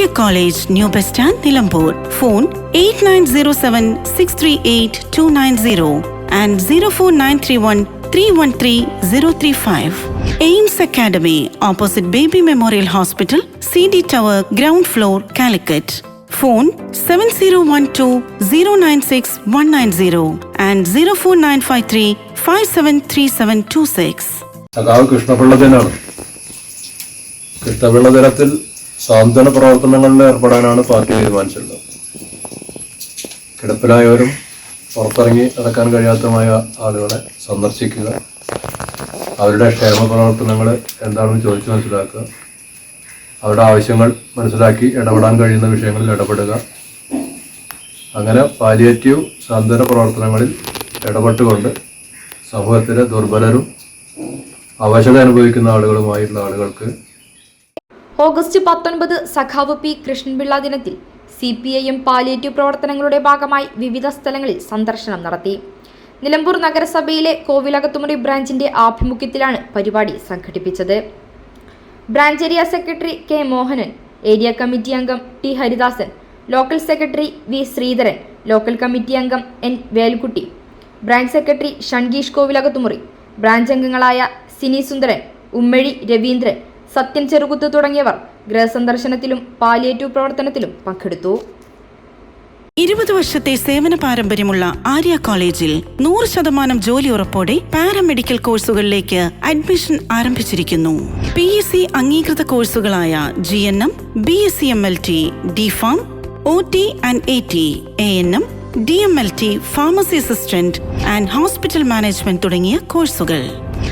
Arya college new bus stand Nilambur phone eight nine zero seven six three eight two nine zero and zero four nine three one three one three zero three five Aims academy opposite baby memorial hospital C D tower ground floor Calicut phone seven zero one two zero nine six one nine zero and zero four nine five three five seven three seven two six സഖാവ് കൃഷ്ണപിള്ളജനാണ് സാന്ത്വന പ്രവർത്തനങ്ങളിൽ ഏർപ്പെടാനാണ് party തീരുമാനിച്ചിട്ടുള്ളത്. കിടപ്പിലായവരും പുറത്തിറങ്ങി നടക്കാൻ കഴിയാത്തതുമായ ആളുകളെ സന്ദർശിക്കുക അവരുടെ ക്ഷേമ പ്രവർത്തനങ്ങൾ എന്താണെന്ന് ചോദിച്ചു മനസ്സിലാക്കുക അവരുടെ ആവശ്യങ്ങൾ മനസ്സിലാക്കി ഇടപെടാൻ കഴിയുന്ന വിഷയങ്ങളിൽ ഇടപെടുക. അങ്ങനെ പാലിയേറ്റീവ് സാന്ത്വന പ്രവർത്തനങ്ങളിൽ ഇടപെട്ടുകൊണ്ട് സമൂഹത്തിലെ ദുർബലരും അവശത അനുഭവിക്കുന്ന ആളുകളുമായിട്ടുള്ള ആളുകൾക്ക് ഓഗസ്റ്റ് പത്തൊൻപത് സഖാവ് പി കൃഷ്ണൻപിള്ള ദിനത്തിൽ C P I M palliative പ്രവർത്തനങ്ങളുടെ ഭാഗമായി വിവിധ സ്ഥലങ്ങളിൽ സന്ദർശനം നടത്തി. നിലമ്പൂർ നഗരസഭയിലെ കോവിലകത്തുമുറി ബ്രാഞ്ചിന്റെ ആഭിമുഖ്യത്തിലാണ് പരിപാടി സംഘടിപ്പിച്ചത്. Branch area secretary K Mohanan area committee അംഗം T Haridasan local secretary V Sreedharan local committee അംഗം N Velkutty branch secretary Shangeesh Kovilakathumuri branch അംഗങ്ങളായ സിനി സുന്ദരൻ ഉമ്മഴി രവീന്ദ്രൻ സത്യൻ ചെറുകുത്ത് തുടങ്ങിയവർ ഗൃഹസന്ദർശനത്തിലും പാലിയേറ്റീവ് പ്രവർത്തനത്തിലും പങ്കെടുത്തു. ഇരുപത് വർഷത്തെ സേവന പാരമ്പര്യമുള്ള ആര്യ കോളേജിൽ നൂറ് ശതമാനം ജോലി ഉറപ്പോടെ പാരാമെഡിക്കൽ കോഴ്സുകളിലേക്ക് അഡ്മിഷൻ ആരംഭിച്ചിരിക്കുന്നു. പി എസ് സി അംഗീകൃത കോഴ്സുകളായ G N M B S C M L T D pharm O T and A T A N M D M L T pharmacy assistant and hospital management തുടങ്ങിയ കോഴ്സുകൾ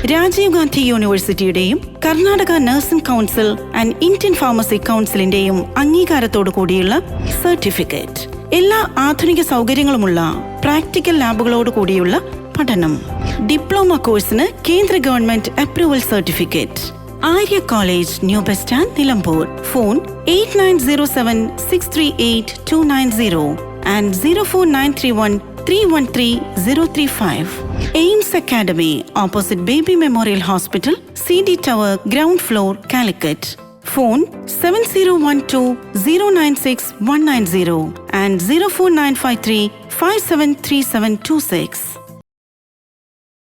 Rajiv Gandhi യൂണിവേഴ്സിറ്റിയുടെയും Karnataka nursing council and Indian pharmacy കൗൺസിലിന്റെയും അംഗീകാരത്തോടു കൂടിയുള്ള certificate എല്ലാ ആധുനിക സൗകര്യങ്ങളുമുള്ള practical ലാബുകളോട് കൂടിയുള്ള പഠനം. Diploma കോഴ്സിന് കേന്ദ്ര government approval certificate Arya college new bus Nilambur. Phone eight nine zero seven six three eight two nine zero. and 04931 Ames AIMS Academy, opposite Baby Memorial Hospital, CD Tower, ground floor, Calicut. Phone 7012 096190 and 04953-573726.